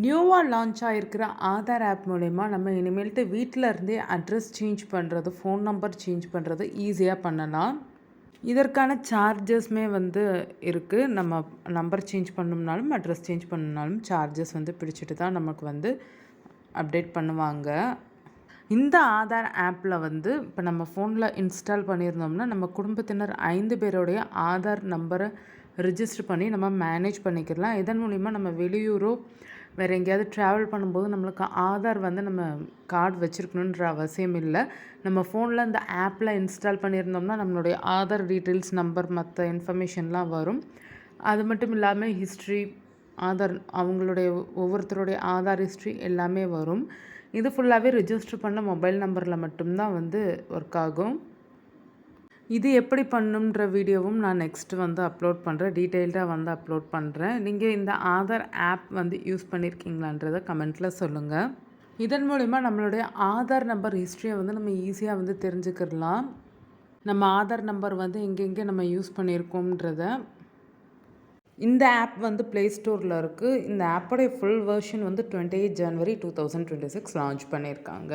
நியூவாக launch ஆகிருக்கிற Aadhaar app மூலயமா நம்ம இனிமேல்ட்டு வீட்டில் இருந்தே அட்ரஸ் சேஞ்ச் பண்ணுறது ஃபோன் நம்பர் சேஞ்ச் பண்ணுறது ஈஸியாக பண்ணலாம். இதற்கான சார்ஜஸ்மே வந்து இருக்குது நம்ம நம்பர் சேஞ்ச் பண்ணணும்னாலும் அட்ரஸ் சேஞ்ச் பண்ணணும்னாலும் சார்ஜஸ் வந்து பிடிச்சிட்டு தான் நமக்கு வந்து அப்டேட் பண்ணுவாங்க. இந்த ஆதார் ஆப்பில் வந்து இப்போ நம்ம ஃபோனில் இன்ஸ்டால் பண்ணியிருந்தோம்னா நம்ம குடும்பத்தினர் ஐந்து பேருடைய ஆதார் நம்பரை ரிஜிஸ்டர் பண்ணி நம்ம மேனேஜ் பண்ணிக்கலாம் இதன் மூலிமா நம்ம வெளியூரோ வேறு எங்கேயாவது ட்ராவல் பண்ணும்போது நம்மளுக்கு ஆதார் வந்து நம்ம கார்டு வச்சுருக்கணுன்ற அவசியம் இல்லை. நம்ம ஃபோனில் இந்த ஆப்பில் இன்ஸ்டால் பண்ணியிருந்தோம்னா நம்மளுடைய ஆதார் டீட்டெயில்ஸ் நம்பர் மற்ற இன்ஃபர்மேஷன்லாம் வரும். அது மட்டும் இல்லாமல் ஹிஸ்ட்ரி ஆதார் அவங்களுடைய ஒவ்வொருத்தருடைய ஆதார் ஹிஸ்ட்ரி எல்லாமே வரும். இது ஃபுல்லாகவே ரிஜிஸ்டர் பண்ண மொபைல் நம்பரில் மட்டும்தான் வந்து ஒர்க் ஆகும். இது எப்படி பண்ணுன்ற வீடியோவும் நான் நெக்ஸ்ட்டு வந்து அப்லோட் பண்ணுறேன் டீட்டெயில்டாக வந்து அப்லோட் பண்ணுறேன் நீங்கள் இந்த ஆதார் ஆப் வந்து யூஸ் பண்ணியிருக்கீங்களான்றதை கமெண்ட்டில் சொல்லுங்கள் இதன் மூலிமா நம்மளுடைய ஆதார் நம்பர் ஹிஸ்ட்ரியை வந்து நம்ம ஈஸியாக வந்து தெரிஞ்சுக்கிடலாம். நம்ம ஆதார் நம்பர் வந்து எங்கெங்கே நம்ம யூஸ் பண்ணியிருக்கோம்ன்றத இந்த ஆப் வந்து ப்ளே ஸ்டோரில் இருக்குது இந்த ஆப்போடைய ஃபுல் வெர்ஷன் வந்து டுவெண்ட்டி எயிட் ஜனவரி two thousand twenty six launch பண்ணியிருக்காங்க